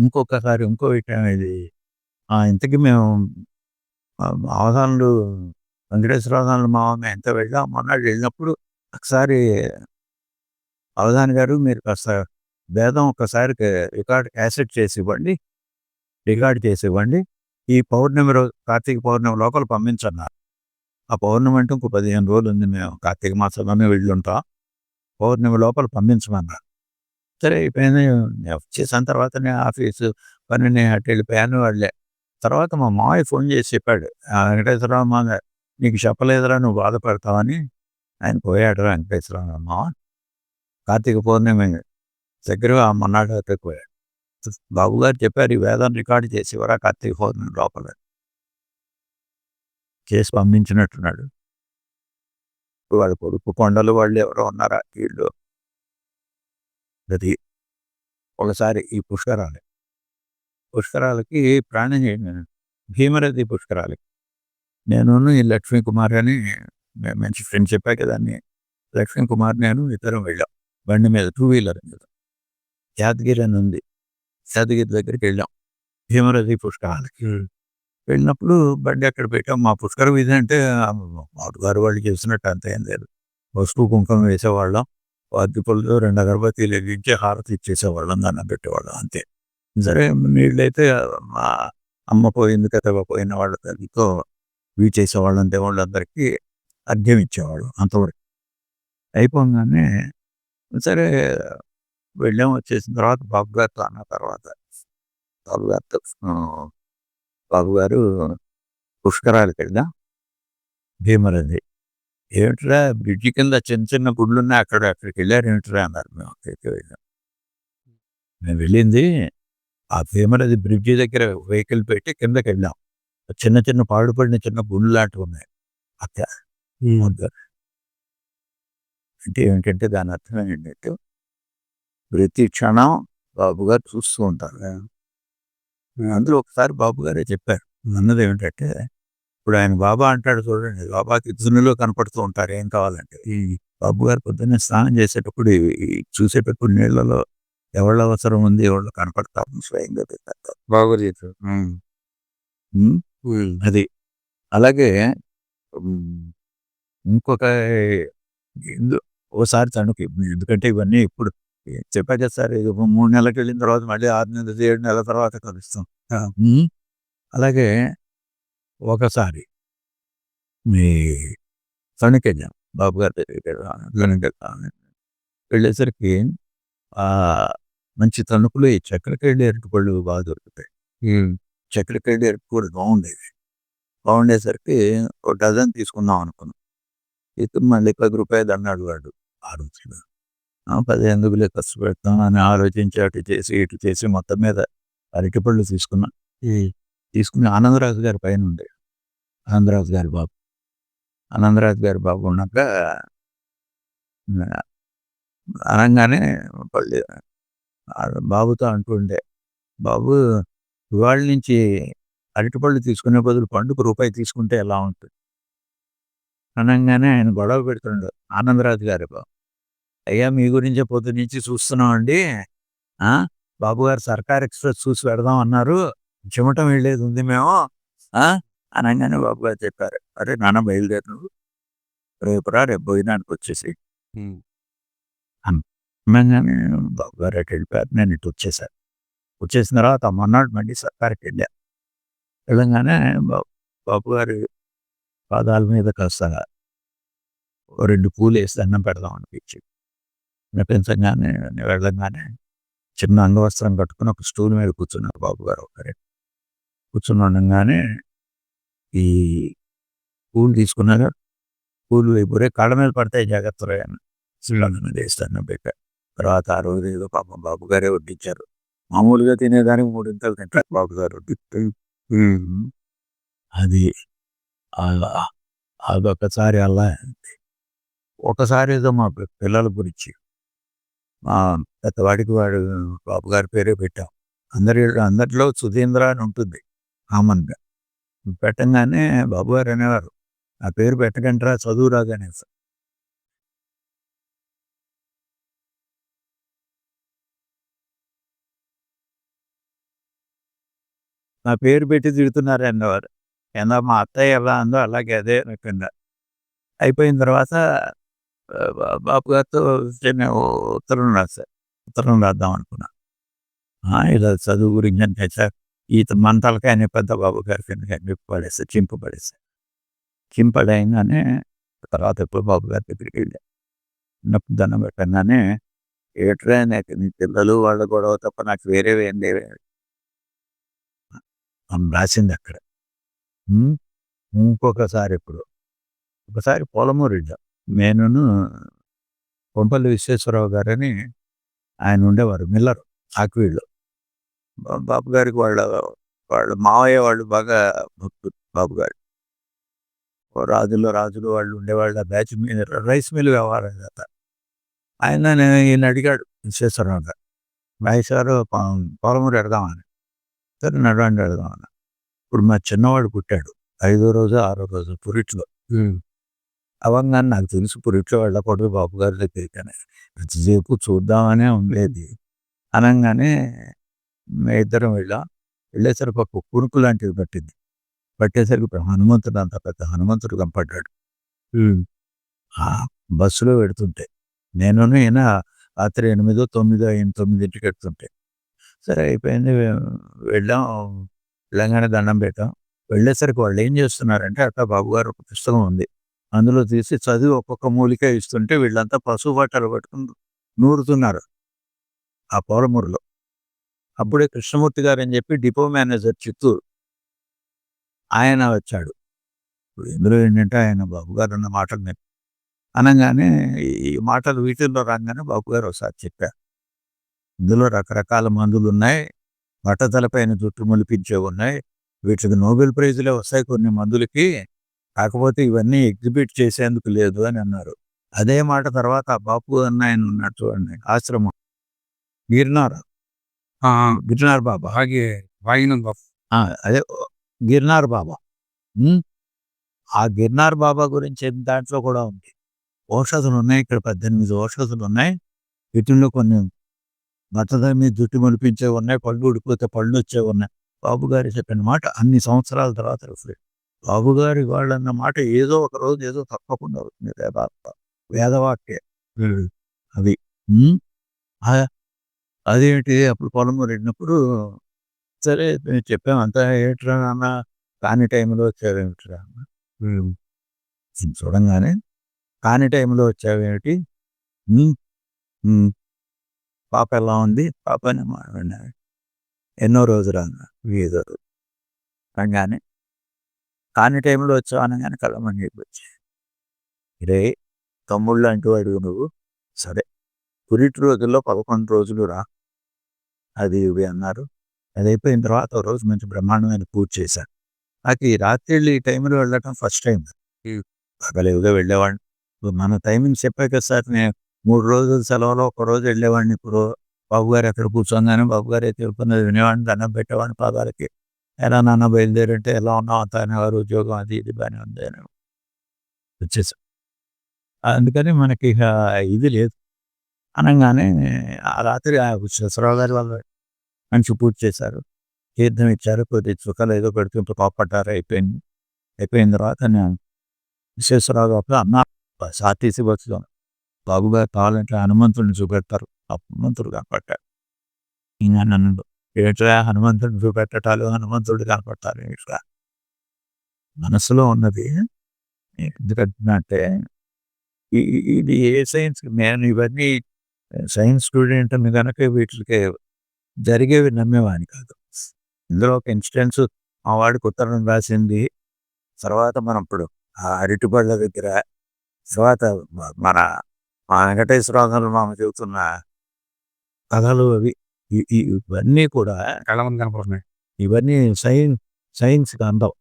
ఇంకొకసారి ఇంకో విషయం ఇది ఆ! ఇంతకీ మేము అవధానులు వెంకటేశ్వర అవధానులు మా మేము ఎంత వెళ్ళాం. మొన్నాడు వెళ్ళినప్పుడు ఒకసారి అవధాని గారు మీరు కాస్త భేదం ఒకసారి రికార్డ్ యాసెట్ చేసి ఇవ్వండి. రికార్డ్ చేసి ఇవ్వండి. ఈ పౌర్ణమి రోజు కార్తీక పౌర్ణమి లోపల పంపించన్నారు. ఆ పౌర్ణమి అంటే ఇంకో 15 రోజులుంది మేము కార్తీక మాసంలోనే వెళ్ళుంటాం. పౌర్ణమి లోపల పంపించమన్నారు. సరే అయిపోయింది. చేసిన తర్వాత నేను ఆఫీసు పని నేను అటు వెళ్ళిపోయాను వాళ్ళే. తర్వాత మా మావయ్య ఫోన్ చేసి చెప్పాడు. వెంకటేశ్వరరావు మామ నీకు చెప్పలేదురా నువ్వు బాధపడతావని." ఆయన పోయాడు వెంకటేశ్వరరావు మావ. కార్తీక పౌర్ణమి దగ్గరగా మొన్నాడు అక్కడికి పోయాడు. బాబుగారు చెప్పారు ఈ వేదాన్ని రికార్డ్ చేసి ఇవ్వరా కార్తీక పౌర్ణమి లోపల. చేసి పంపించినట్టున్నాడు. వాళ్ళ కొడుకు కొండలు వాళ్ళు ఎవరో ఉన్నారా వీళ్ళు అది. ఒకసారి ఈ పుష్కరాలు. పుష్కరాలకి ప్రాణం చేయండి. భీమరథి పుష్కరాలకి. నేనును ఈ లక్ష్మీ కుమార్ అని మంచి ఫ్రెండ్ చెప్పా కదా! అని లక్ష్మీ కుమార్ నేను ఇద్దరం వెళ్ళాం. బండి మీద టూ వీలర్ మీద. యాదగిరి అని ఉంది. యాదగిరి దగ్గరికి వెళ్ళాం. భీమరథి పుష్కరాలకి. వెళ్ళినప్పుడు బండి అక్కడ పెట్టాం. మా పుష్కర వీధి అంటే మామగారు వాళ్ళు చేసినట్టు అంత ఏం లేదు. పసుపు, కుంకుమ వేసేవాళ్ళం. అరటిపళ్ళు, 2 అగరబత్తీలు వెలిగించి హారతి ఇచ్చేసేవాళ్ళం. దండం పెట్టేవాళ్ళం అంతే. సరే నీళ్ళైతే మా అమ్మ పోయింది కదా! పోయిన వాళ్ళతో ఇవి చేసేవాళ్ళం దేవుళ్ళందరికీ అర్ఘ్యం ఇచ్చేవాళ్ళు అంతవరకు. అయిపోగానే సరే వెళ్ళాం. వచ్చేసిన తర్వాత బాబు గారితో అన్న తర్వాత బాబు గారితో బాబు గారు పుష్కరాలకెళ్ళాం. భీమరది "ఏమిట్రా బ్రిడ్జి కింద చిన్న చిన్న గుడులున్నాయి అక్కడ అక్కడికెళ్ళారేమిట్రా" అన్నారు. మేము అక్కడికి వెళ్ళాం. మేము వెళ్ళింది ఆ భీమరథి బ్రిడ్జి దగ్గర వెహికల్ పెట్టి కిందకెళ్ళాం. చిన్న చిన్న పాడుపడిన చిన్న గుళ్ళు లాంటివి ఉన్నాయి. అక్కడ. అంటే ఏంటంటే దాని అర్థం ఏంటంటే ప్రతి క్షణం బాబు గారు చూస్తూ ఉంటారు. అందులో ఒకసారి బాబు గారే చెప్పారు. అన్నది ఏమిటంటే ఇప్పుడు ఆయన బాబా అంటాడు చూడండి. బాబాకి దునిలో కనపడుతూ ఉంటారు ఏం కావాలంటే. ఈ బాబు గారు పొద్దున్నే స్నానం చేసేటప్పుడు చూసేటప్పుడు నీళ్ళలో ఎవళ్ళ అవసరం ఉంది ఎవళ్ళు కనపడతారు స్వయంగా. హ్మ్. అది. అలాగే. ఇంకొక ఓసారి తణుకు ఎందుకంటే ఇవన్నీ ఇప్పుడు చెప్పా కదా సార్ ఇది 3 నెలలకి వెళ్ళిన తర్వాత మళ్ళీ 6 నెలలు, 7 నెలల తర్వాత కలుస్తాం. అలాగే ఒకసారి మీ తణుకెళ్ళాం. బాబు గారి దగ్గరికి తణుకెళ్తాం. వెళ్ళేసరికి మంచి తణుకులో ఈ చక్రకేళి అరటిపళ్ళు బాగా దొరుకుతాయి. హ్మ్. చక్రకేళి అరటిపళ్ళు బాగుండేవి. బాగుండేసరికి ఒక డజన్ తీసుకుందాం అనుకున్నాం. అయితే మళ్ళీ రూ. 10 అన్నాడు వాడు ఆ. ఆ! 10 ఎందుకులే ఖర్చు పెడతాం అని ఆలోచించి అటు చేసి ఇటు చేసి మొత్తం మీద అరటిపళ్ళు తీసుకున్నా. తీసుకుని ఆనందరాజు గారి పైన ఉండే. ఆనందరాజు గారి బాబు. ఆనందరాజు గారి బాబు ఉన్నాక అనగానే అనంగానే మళ్ళీ బాబుతో అంటుండే. బాబు ఇవాళ నుంచి అరటిపళ్ళు తీసుకునే బదులు పండుకు రూపాయి తీసుకుంటే ఎలా ఉంటుంది? అనంగానే ఆయన గొడవ పెడుతుండడు ఆనందరాజు గారి బాబు. అయ్యా మీ గురించే పొద్దున్నుంచి చూస్తున్నామండి. ఆ! బాబు గారు సర్కార్ ఎక్స్‌ప్రెస్ చూసి పెడదాం అన్నారు. చిమటం వెళ్ళేది ఉంది మేము. ఆ! అనంగానే బాబు గారు చెప్పారు. "అరే నాన్న బయలుదేరు నువ్వు. రేపు రా రేపు భోజనానికి వచ్చేసేయి." హ్మ్. అనంగానే బాబు గారు అటు వెళ్ళిపోయారు. నేను ఇటు వచ్చేసాను. వచ్చేసిన తర్వాత మొన్నాడు మళ్ళీ సర్కార్‌కెళ్ళా. వెళ్ళంగానే బాబు గారి పాదాల మీద కాస్త ఓ 2 పూలేసి దండం పెడదాం అనిపించింది. అనిపించంగానే నేను వెళ్ళంగానే చిన్న అంగవస్త్రం కట్టుకొని ఒక స్టూల్ మీద కూర్చున్నారు బాబు గారు ఒకరే. కూర్చొని ఉండంగానే ఈ పూలు తీసుకున్నారు. పూలు ఒరేయ్ కాళ్ళ మీద పడతాయి జాగ్రత్తగా అని సుళ్ళ మీద వేసి దండం పెట్టారు. తర్వాత ఆ రోజు ఏదో పాపం బాబు గారే వడ్డించారు. మామూలుగా తినేదానికి మూడింతలు తింటారు బాబు గారు. అది అలా అదొకసారి అలా. ఒకసారి ఏదో మా పిల్లల గురించి మా పెద్దవాడికి వాడు బాబు గారి పేరే పెట్టాం. అందరి అందరిలో సుధీంద్ర అని ఉంటుంది కామన్‌గా. పెట్టంగానే బాబు గారు అనేవారు. "ఆ పేరు పెట్టకండిరా చదువు రాదు" అనేసి. నా పేరు పెట్టి తిడుతున్నారు అన్నవారు ఏందో మా అత్తయ్య ఎలా ఉందో అలాగే అదే రకంగా అయిపోయిన తర్వాత బాబు గారితో చిన్న ఉత్తరం రాశారు ఉత్తరం రాద్దాం అనుకున్నా ఇలా చదువు గురించి అంటే సార్ ఈత మన అనే పెద్ద బాబు గారికి ఎందుకంటే పడేస్తే చింపు పడేస్తే. చింపడైందనే తర్వాత ఎప్పుడు బాబు గారి దగ్గరికి వెళ్ళా. ఉన్నప్పుడు దండం పెట్టగానే ఏట్రా నాకు నీ పిల్లలు వాళ్ళ గొడవ తప్ప నాకు వేరేవి ఏం లేవే. అని రాసింది అక్కడ. ఇంకొకసారి ఇప్పుడు ఒకసారి పొలమూరు వెళ్ళాం నేనును కొంపల్లి విశ్వేశ్వరరావు గారని ఆయన ఉండేవారు మిల్లరు ఆక్వీళ్ళు బాబు గారికి వాళ్ళ వాళ్ళ మావయ్య వాళ్ళు బాగా భక్తులు బాబు గారు. ఓ రాజులు రాజులు వాళ్ళు ఉండేవాళ్ళ బ్యాచ్ మీద రైస్ మిల్ వ్యవహారం కదా ఆయన నేను ఈయన అడిగాడు విశ్వేశ్వరరావు గారు మహేష్ గారు పొలమూరు ఎడదామని సరే నడవండి ఎడదామని ఇప్పుడు మా చిన్నవాడు పుట్టాడు ఐదో రోజు ఆరో రోజు పురిట్లో. అవంగానే నాకు తెలుసు పురిట్లో వెళ్ళకూడదు బాబు గారి దగ్గరికి అని ఎంతసేపు చూద్దామనే ఉండేది. అనగానే ఇద్దరం వెళ్ళాం. వెళ్ళేసరికి ఒక కురుకు లాంటిది పట్టింది. పట్టేసరికి హనుమంతుడు అంత పెద్ద హనుమంతుడు కనపడ్డాడు. ఆ బస్సులో పెడుతుంటే నేను ఈయన రాత్రి ఎనిమిదో తొమ్మిదో అయిన తొమ్మిదింటికి పెడుతుంటే సరే అయిపోయింది. వెళ్ళాం. వెళ్ళంగానే దండం పెట్టాం. వెళ్ళేసరికి వాళ్ళు ఏం చేస్తున్నారంటే అట్లా బాబు గారు ఒక పుస్తకం ఉంది. అందులో తీసి చదివి ఒక్కొక్క మూలిక ఇస్తుంటే వీళ్ళంతా పశువు బట్టలు పట్టుకుని నూరుతున్నారు. ఆ పౌరమూరులో అప్పుడే కృష్ణమూర్తి గారు అని చెప్పి డిపో మేనేజర్ చిత్తూరు. ఆయన వచ్చాడు. ఇప్పుడు ఇందులో ఏంటంటే ఆయన బాబు గారు అన్న మాటలు నేను అనగానే ఈ మాటలు వీటిల్లో రాగానే బాబు గారు ఒకసారి చెప్పారు. ఇందులో రకరకాల మందులు ఉన్నాయి. బట్టతలపైన జుట్టు ములిపించేవి ఉన్నాయి. వీటికి నోబెల్ ప్రైజులే వస్తాయి కొన్ని మందులకి. కాకపోతే ఇవన్నీ ఎగ్జిబిట్ చేసేందుకు లేదు అని అన్నారు. అదే మాట తర్వాత ఆ బాపు అన్న ఆయన ఉన్నాడు చూడండి ఆశ్రమం. గిరినారా గిర్నార్ బాబా ಹಾಗೆ ವಾಯಿನ ఆ, అదే ఓ, గిర్నార్ బాబా ఉమ్, ఆ గిర్నార్ బాబా గురించి దాంట్లో కూడా ఉంది ఔషధులు ఉన్నాయి ఇక్కడ పద్దెనిమిది ఔషధులు ఉన్నాయి వీటిల్లో కొన్ని బట్టల మీద జుట్టు మొలిపించేవి ఉన్నాయి పళ్ళు ఉడిపోతే పళ్ళు వచ్చేవి ఉన్నాయి బాబు గారు చెప్పిన మాట అన్ని సంవత్సరాల తర్వాత రిఫ్లెక్ట్ బాబు గారి వాళ్ళు అన్న మాట ఏదో ఒక రోజు ఏదో తప్పకుండా అవుతుంది వేదాంత వేదవాక్య అది ఉమ్, ఆ- అదేంటి అప్పుడు పొలం వెళ్ళినప్పుడు సరే మేము చెప్పాం అంతా ఏంట్రా నాన్న కాని టైంలో వచ్చావేమిట్రా అన్న. చూడంగానే కాని టైంలో వచ్చావేమిటి. పాప ఎలా ఉంది? పాప ఎన్నో రోజులు అన్న ఏదో రోజు. అనగానే కాని టైంలో వచ్చావు అనగానే కళ్ళమని చెప్పి వచ్చి రే తమ్ముళ్ళు అంటూ అడుగు నువ్వు? సరే పురిటి రోజుల్లో పదకొండు రోజులు రా. అది ఇవి అన్నారు. అది అయిపోయిన తర్వాత ఒక రోజు మంచి బ్రహ్మాండమైన పూజ చేశాను నాకు ఈ రాత్రి ఈ టైంలో వెళ్ళటం ఫస్ట్ టైం పగలేవుగా వెళ్ళేవాడిని. మన టైమింగ్ చెప్పాక కదా సార్ నేను మూడు రోజుల సెలవులో ఒక రోజు వెళ్ళేవాడిని. ఇప్పుడు బాబు గారు ఎక్కడ కూర్చోగానే బాబు గారు అయితే వినేవాడిని దండం పెట్టేవాడిని పాదాలకి. ఎలా నాన్న బయలుదేరంటే ఎలా ఉన్నావు అంత గారు ఉద్యోగం అది ఇది బాగానే ఉంది అని. వచ్చేసాం. అందుకని మనకి ఇక ఇది లేదు. అనగానే ఆ రాత్రి ఆ శశరావు గారి వాళ్ళు మంచి పూజ చేశారు. తీర్థం ఇచ్చారు. కొద్ది చుక్కలు ఏదో పెడుతుంటే కోపడ్డారు అయిపోయింది. అయిపోయిన తర్వాత నేను విశ్వేశ్వరరావు గారు అన్న ఆర్టీసీ బస్సులో బాబు గారు కావాలంటే హనుమంతుడిని చూపెడతారు. ఆ హనుమంతుడు కనపడ్డాడు ఇంకా నన్ను ఏట్రా హనుమంతుడిని చూపెట్టటాలు హనుమంతుడు కనపడతారు ఇట్లా మనసులో ఉన్నది ఎందుకంటే అంటే ఈ- ఇది ఏ సైన్స్ నేను ఇవన్నీ సైన్స్ స్టూడెంట్ అని కనుక వీటికి జరిగేవి నమ్మేవాడిని కాదు. ఇందులో ఒక ఇన్సిడెంట్స్ మా వాడికి ఉత్తరం రాసింది. తర్వాత మనం ఇప్పుడు ఆ అరటిపళ్ళ దగ్గర తర్వాత మన మా వెంకటేశ్వరరావు మామ చెబుతున్న కథలు అవి ఇవన్నీ కూడా కళ కనపడుతున్నాయి. ఇవన్నీ సైన్స్ సైన్స్ అందం.